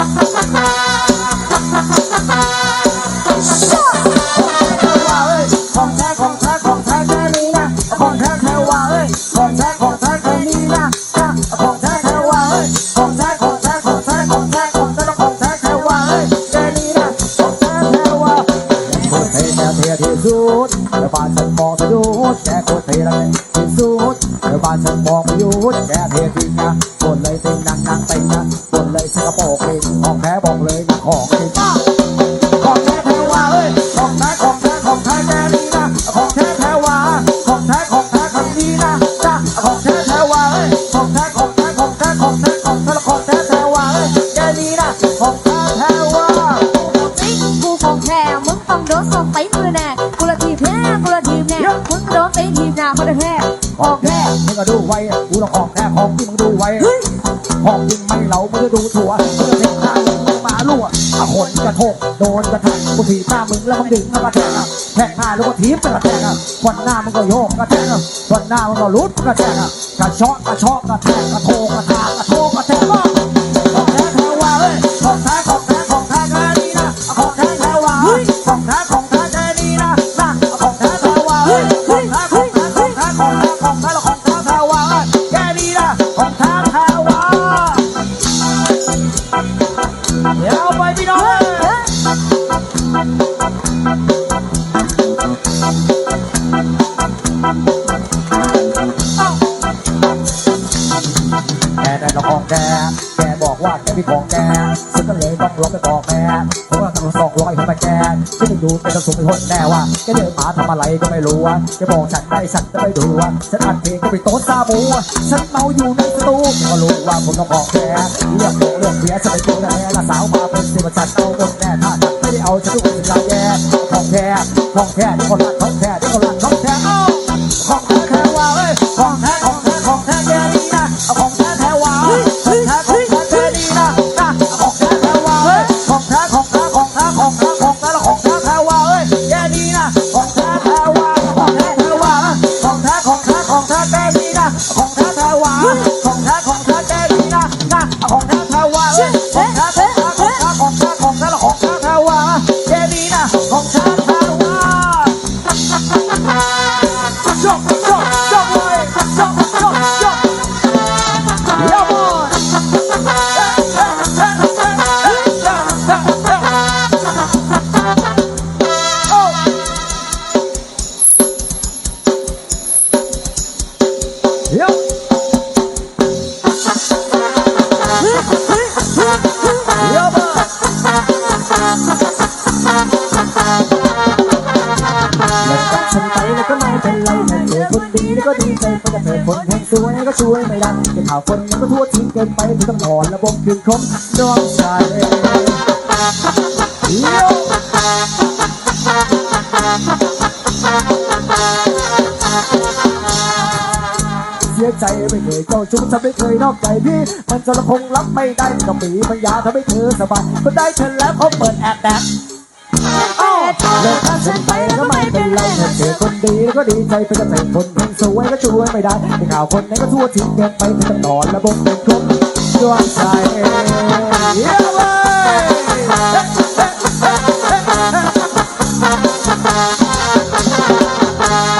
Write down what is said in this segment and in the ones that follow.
ha, ha, ha. บอกยุดแกโคตรเทระเลยที่สุดเธอบ้านฉันบอกไม่หยุดแกเททิ้งนะกดเลยติงนังนังติงนะกดเลยสกปรกเองของแท้บอกเลยนะของเอง ก็ดูไว้กูละของแท้ของที่มึงดูไว้ของจริงไม่เหลามึงจะดูถั่วมึงจะเทหน้ามึงมาลั่วอาขนกระทกโดนกระแทกกูถีบหน้ามึงแล้วมึงดึงแล้วกระแทกอะแทกหน้าแล้วก็ถีบกระแทกอะวันหน้ามึงก็โยกกระแทกอะวันหน้ามึงก็ลุดกระแทกอะกระชอกกระชอกกระแทกกระโทกกระทากกระโทกกระแทก ละของแกแกบอกว่าแกมีของแกฉันก็เลยต้องลงไปบอกแม่เพราะว่าต้องสองร้อยคนมาแกฉันไม่ดูเป็นต้องสูงเป็นคนแน่ว่าแกเดินมาทำอะไรก็ไม่รู้อะแกบอกฉันได้ฉันจะไม่ดูอะฉันอัดเพลงก็ไปโต๊ะซาบูอะฉันเมาอยู่ในสตูก็รู้ว่าผมต้องบอกแกเรียกโมเรื่องเบียฉันไปดูแลละสาวมาเป็นสิบฉันเอาหมดแน่ถ้าฉันไม่ได้เอาฉันทุกคนจะแย่ของแท้ของแท้ที่คนรักขอ ไม่เป็นไรนะเจอคนดีแล้วก็ดีใจไปแต่เธอคนแห่งสวยก็ช่วยไม่ได้จะข่าวคนนี้ก็ทั่วทิ้งเกินไปที่ต้องนอนระบบคืนครบน้องชายโยเสียใจไม่เคยเจ้าชู้ฉันไม่เคยนอกใจพี่ มันจะคงรับไม่ได้กับปีปัญญาทำให้เธอสบายก็ได้เธอแล้วเขาเปิดแอบแดกเลิกกันฉันไปแล้วก็ไม่เป็น จอคนดีแล้วก็ดีใจไปกับแต่คนเพิ่สวยก็ช่วยไม่ได้ในข่าวคนไหนก็ทั่วทิ้งเกินไปไม่ต้องนอนระบบเป็นครบดวงใจเยี่ยมเลย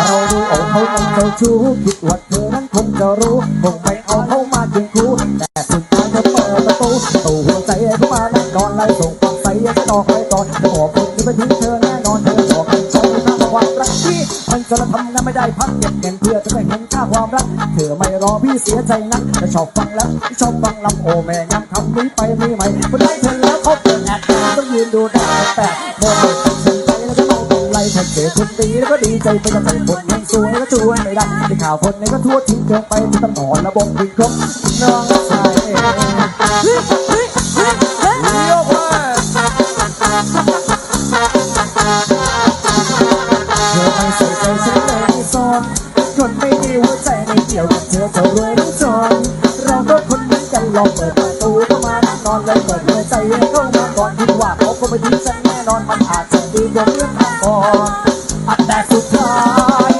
เราดูเอาเขาเป็นเจ้าชู้คิดว่าเธอนั้นคงจะรู้คงไม่เอาเขามาเคียงคู่แต่สุดท้ายเธอเปิดประตูประตูหัวใจเข้ามาแน่นอนไล่ส่งความใสจะดอกไปก่อนจะบอกคนที่ไปทิ้งเธอแน่นอนเธอ มันจะทำงานไม่ได้พักเก็บเงินเพื่อจะได้เห็นค่าความรัก เธอไม่รอพี่เสียใจนักแต่ชอบฟังแล้วชอบฟังลำโอแม่ย้ำคำนี้ไปมีไหมคนได้เธอแล้วเขาเปิดแอดต้องยืนดูได้แต่โมโหฉันไปแล้วก็ไม่เป็นไรถ้าเจอคนดีแล้วก็ดีใจไปกับแต่คนยังสวยก็ช่วยไม่ได้ที่ข่าวคนไหนก็ทั่วทิ้งเกินไปที่ต้องนอนระบบพิงครบน้องชาย เกี่ยวกับเธอเธอรวยหรือจนเราก็คนเหมือนกันลองเปิดประตูเข้ามานั่งนอนเลยเปิดหัวใจเข้ามาก่อนคิดว่าเขาก็ไม่ทิ้งฉันแน่นอนมันอาจจะดีกว่าเรื่องก่อนอันแต่สุดท้าย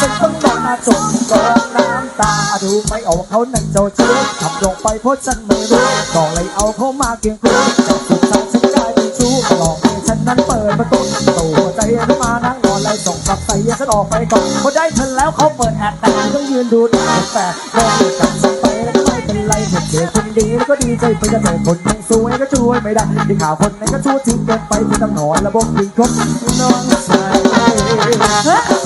ฉันต้องนอนมาจมกองน้ำตาดูไม่ออกเขานั่นเจ้าเชื่อทำลงไปเพราะฉันไม่รู้ก็เลยเอาเขามาเกียงคู่จนสุดท้ายฉันกลายเป็นชู้หลอกให้ฉันนั้นเปิดประตู ส่งกับใส่ฉันออกไปก่อนพอได้เธอแล้วเขาเปิดแอดแต่ต้องยืนดูหน้าแต่รอดูกันสักไปแล้วก็ไม่เป็นไรเธอเจอคนดีแล้วก็ดีใจไปจะแต่คนยังสวยก็ช่วยไม่ได้ที่ข่าวคนไหนก็ชั่วทิ้งเกินไปที่ต้องนอนระบบดีครบน้องชาย